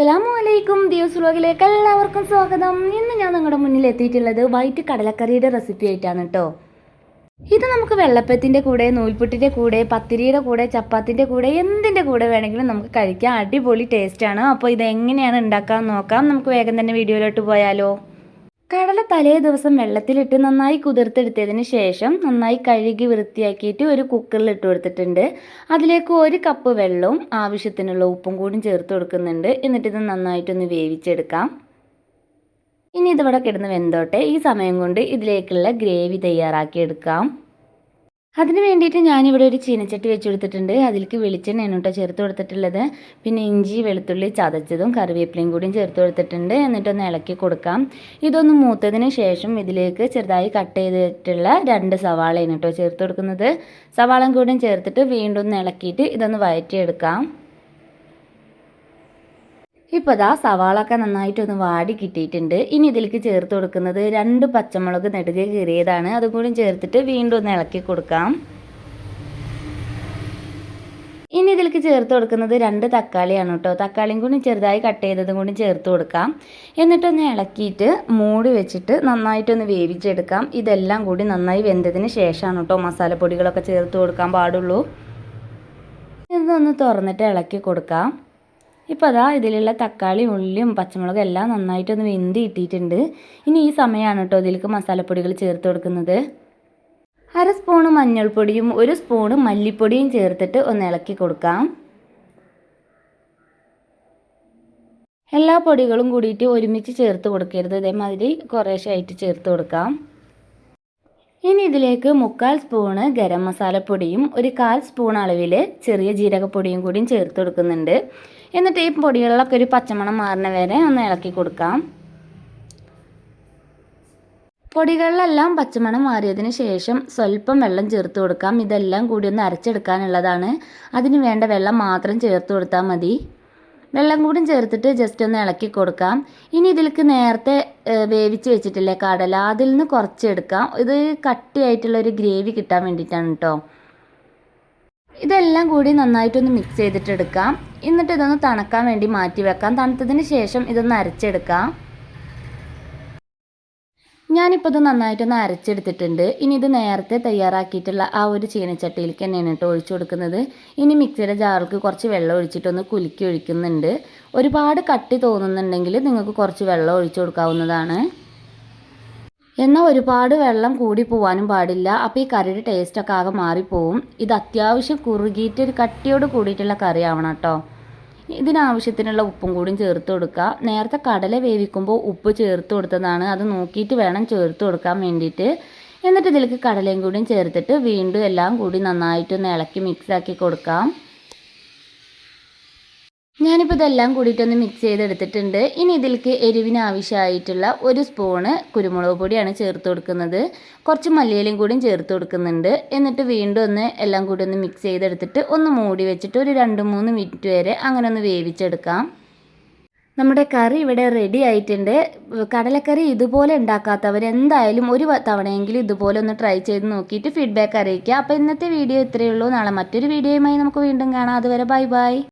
അസ്സലാമലൈക്കും ദിവസ് വ്ലോഗിലേക്ക് എല്ലാവർക്കും സ്വാഗതം. ഇന്ന് ഞാൻ നിങ്ങളുടെ മുന്നിൽ എത്തിയിട്ടുള്ളത് വൈറ്റ് കടലക്കറിയുടെ റെസിപ്പി ആയിട്ടാണ് കേട്ടോ ഇത് നമുക്ക് വെള്ളപ്പത്തിന്റെ കൂടെ നൂൽപുട്ടിന്റെ കൂടെ പത്തിരിയുടെ കൂടെ ചപ്പാത്തിന്റെ കൂടെ എന്തിന്റെ കൂടെ വേണമെങ്കിലും നമുക്ക് കഴിക്കാം. അടിപൊളി ടേസ്റ്റാണ് അപ്പോൾ ഇത് എങ്ങനെയാണ് ഉണ്ടാക്കാൻ നോക്കാം. നമുക്ക് വേഗം തന്നെ വീഡിയോയിലോട്ട് പോയാലോ. കടല തലേ ദിവസം വെള്ളത്തിലിട്ട് നന്നായി കുതിർത്തെടുത്തതിന് ശേഷം നന്നായി കഴുകി വൃത്തിയാക്കിയിട്ട് ഒരു കുക്കറിൽ ഇട്ട് കൊടുത്തിട്ടുണ്ട്. അതിലേക്ക് ഒരു കപ്പ് വെള്ളവും ആവശ്യത്തിനുള്ള ഉപ്പും കൂടി ചേർത്ത് കൊടുക്കുന്നുണ്ട്. എന്നിട്ട് ഇത് നന്നായിട്ടൊന്ന് വേവിച്ചെടുക്കാം. ഇനി ഇതിവിടെ കിടന്ന് വെന്തോട്ടെ. ഈ സമയം കൊണ്ട് ഇതിലേക്കുള്ള ഗ്രേവി തയ്യാറാക്കിയെടുക്കാം. അതിന് വേണ്ടിയിട്ട് ഞാനിവിടെ ഒരു ചീനച്ചട്ടി വെച്ച് കൊടുത്തിട്ടുണ്ട്. അതിലേക്ക് വെളിച്ചെണ്ണയാണ് കേട്ടോ ചേർത്ത് കൊടുത്തിട്ടുള്ളത്. പിന്നെ ഇഞ്ചി വെളുത്തുള്ളി ചതച്ചതും കറിവേപ്പിലയും കൂടിയും ചേർത്ത് കൊടുത്തിട്ടുണ്ട്. എന്നിട്ടൊന്ന് ഇളക്കി കൊടുക്കാം. ഇതൊന്ന് മൂത്തതിന് ശേഷം ഇതിലേക്ക് ചെറുതായി കട്ട് ചെയ്തിട്ടുള്ള രണ്ട് സവാളയാണ് കേട്ടോ ചേർത്ത് കൊടുക്കുന്നത്. സവാളയും കൂടിയും ചേർത്തിട്ട് വീണ്ടും ഒന്ന് ഇളക്കിയിട്ട് ഇതൊന്ന് വഴറ്റിയെടുക്കാം ഇപ്പോൾ ഇതാ സവാളൊക്കെ നന്നായിട്ടൊന്ന് വാടി കിട്ടിയിട്ടുണ്ട്. ഇനി ഇതിലേക്ക് ചേർത്ത് കൊടുക്കുന്നത് രണ്ട് പച്ചമുളക് നെടുകെ കീറിയതാണ്. അതും കൂടി ചേർത്തിട്ട് വീണ്ടും ഒന്ന് ഇളക്കി കൊടുക്കാം. ഇനി ഇതിലേക്ക് ചേർത്ത് കൊടുക്കുന്നത് രണ്ട് തക്കാളിയാണ് കേട്ടോ. തക്കാളിയും കൂടി ചെറുതായി കട്ട് ചെയ്തതും കൂടി ചേർത്ത് കൊടുക്കാം. എന്നിട്ടൊന്ന് ഇളക്കിയിട്ട് മൂടി വെച്ചിട്ട് നന്നായിട്ടൊന്ന് വേവിച്ചെടുക്കാം. ഇതെല്ലാം കൂടി നന്നായി വെന്തതിന് ശേഷമാണ് കേട്ടോ മസാലപ്പൊടികളൊക്കെ ചേർത്ത് കൊടുക്കാൻ പാടുള്ളൂ. ഇതൊന്ന് തുറന്നിട്ട് ഇളക്കി കൊടുക്കാം. ഇപ്പോൾ അതാ ഇതിലുള്ള തക്കാളി ഉള്ളിയും പച്ചമുളകും എല്ലാം നന്നായിട്ടൊന്ന് വെന്തി കിട്ടിയിട്ടുണ്ട്. ഇനി ഈ സമയമാണ് കേട്ടോ ഇതിലേക്ക് മസാലപ്പൊടികൾ ചേർത്ത് കൊടുക്കുന്നത്. അര സ്പൂണ് മഞ്ഞൾപ്പൊടിയും ഒരു സ്പൂണ് മല്ലിപ്പൊടിയും ചേർത്തിട്ട് ഒന്ന് ഇളക്കി കൊടുക്കാം. എല്ലാ പൊടികളും കൂടിയിട്ട് ഒരുമിച്ച് ചേർത്ത് കൊടുക്കരുത്. ഇതേമാതിരി കുറേശ്ശായിട്ട് ചേർത്ത് കൊടുക്കാം. ഇനി ഇതിലേക്ക് മുക്കാൽ സ്പൂണ് ഗരം മസാലപ്പൊടിയും ഒരു കാൽ സ്പൂൺ അളവിൽ ചെറിയ ജീരകപ്പൊടിയും കൂടിയും ചേർത്ത് കൊടുക്കുന്നുണ്ട്. എന്നിട്ട് ഈ പൊടികളിലൊക്കെ ഒരു പച്ചമണം മാറുന്ന വരെ ഒന്ന് ഇളക്കി കൊടുക്കാം. പൊടികളിലെല്ലാം പച്ചമണം മാറിയതിന് ശേഷം സ്വല്പം വെള്ളം ചേർത്ത് കൊടുക്കാം. ഇതെല്ലാം കൂടി ഒന്ന് അരച്ചെടുക്കാനുള്ളതാണ്. അതിന് വേണ്ട വെള്ളം മാത്രം ചേർത്ത് കൊടുത്താൽ മതി. വെള്ളം കൂടി ചേർത്തിട്ട് ജസ്റ്റ് ഒന്ന് ഇളക്കി കൊടുക്കാം. ഇനി ഇതിലേക്ക് നേരത്തെ വേവിച്ച് വെച്ചിട്ടില്ലേ കടല അതിൽ നിന്ന് കുറച്ചെടുക്കാം ഇത് കട്ടിയായിട്ടുള്ള ഒരു ഗ്രേവി കിട്ടാൻ വേണ്ടിയിട്ടാണ് കേട്ടോ ഇതെല്ലാം കൂടി നന്നായിട്ടൊന്ന് മിക്സ് ചെയ്തിട്ടെടുക്കാം. എന്നിട്ട് ഇതൊന്ന് തണക്കാൻ വേണ്ടി മാറ്റി വെക്കാം. തണുത്തതിന് ശേഷം ഇതൊന്ന് അരച്ചെടുക്കാം. ഞാനിപ്പോൾ ഇത് നന്നായിട്ടൊന്ന് അരച്ചെടുത്തിട്ടുണ്ട്. ഇനി ഇത് നേരത്തെ തയ്യാറാക്കിയിട്ടുള്ള ആ ഒരു ചീനച്ചട്ടിയിലേക്ക് തന്നെയാണ് കേട്ടോ ഒഴിച്ചു കൊടുക്കുന്നത്. ഇനി മിക്സിയുടെ ജാറിലേക്ക് കുറച്ച് വെള്ളം ഒഴിച്ചിട്ടൊന്ന് കുലുക്കി ഒഴിക്കുന്നുണ്ട്. ഒരുപാട് കട്ടി തോന്നുന്നുണ്ടെങ്കിൽ നിങ്ങൾക്ക് കുറച്ച് വെള്ളം ഒഴിച്ചു കൊടുക്കാവുന്നതാണ്. എന്നാൽ ഒരുപാട് വെള്ളം കൂടി പോവാനും പാടില്ല. അപ്പോൾ ഈ കറിയുടെ ടേസ്റ്റൊക്കെ ആകെ മാറിപ്പോവും. ഇത് അത്യാവശ്യം കുറുകിയിട്ട് ഒരു കട്ടിയോട് കൂടിയിട്ടുള്ള കറി ആവണം കേട്ടോ. ഇതിനാവശ്യത്തിനുള്ള ഉപ്പും കൂടിയും ചേർത്ത് കൊടുക്കുക. നേരത്തെ കടല വേവിക്കുമ്പോൾ ഉപ്പ് ചേർത്ത് കൊടുത്തതാണ്. അത് നോക്കിയിട്ട് വേണം ചേർത്ത് കൊടുക്കാൻ വേണ്ടിയിട്ട്. എന്നിട്ട് ഇതിലേക്ക് കടലയും കൂടിയും ചേർത്തിട്ട് വീണ്ടും എല്ലാം കൂടി നന്നായിട്ടൊന്ന് ഇളക്കി മിക്സാക്കി കൊടുക്കാം. ഞാനിപ്പോൾ ഇതെല്ലാം കൂടിയിട്ടൊന്ന് മിക്സ് ചെയ്തെടുത്തിട്ടുണ്ട്. ഇനി ഇതിലേക്ക് എരിവിന് ആവശ്യമായിട്ടുള്ള ഒരു സ്പൂണ് കുരുമുളക് പൊടിയാണ് ചേർത്ത് കൊടുക്കുന്നത്. കുറച്ച് മല്ലിയിലും കൂടിയും ചേർത്ത് കൊടുക്കുന്നുണ്ട്. എന്നിട്ട് വീണ്ടും ഒന്ന് എല്ലാം കൂടി ഒന്ന് മിക്സ് ചെയ്തെടുത്തിട്ട് ഒന്ന് മൂടി വെച്ചിട്ട് ഒരു രണ്ട് മൂന്ന് മിനിറ്റ് വരെ അങ്ങനെ ഒന്ന് വേവിച്ചെടുക്കാം. നമ്മുടെ കറി ഇവിടെ റെഡി ആയിട്ടുണ്ട്. കടലക്കറി ഇതുപോലെ ഉണ്ടാക്കാത്തവർ എന്തായാലും ഒരു തവണയെങ്കിലും ഇതുപോലെ ഒന്ന് ട്രൈ ചെയ്ത് നോക്കിയിട്ട് ഫീഡ്ബാക്ക് അറിയിക്കുക. അപ്പോൾ ഇന്നത്തെ വീഡിയോ ഇത്രയേ ഉള്ളൂ. നാളെ മറ്റൊരു വീഡിയോയുമായി നമുക്ക് വീണ്ടും കാണാം. അതുവരെ ബൈ ബൈ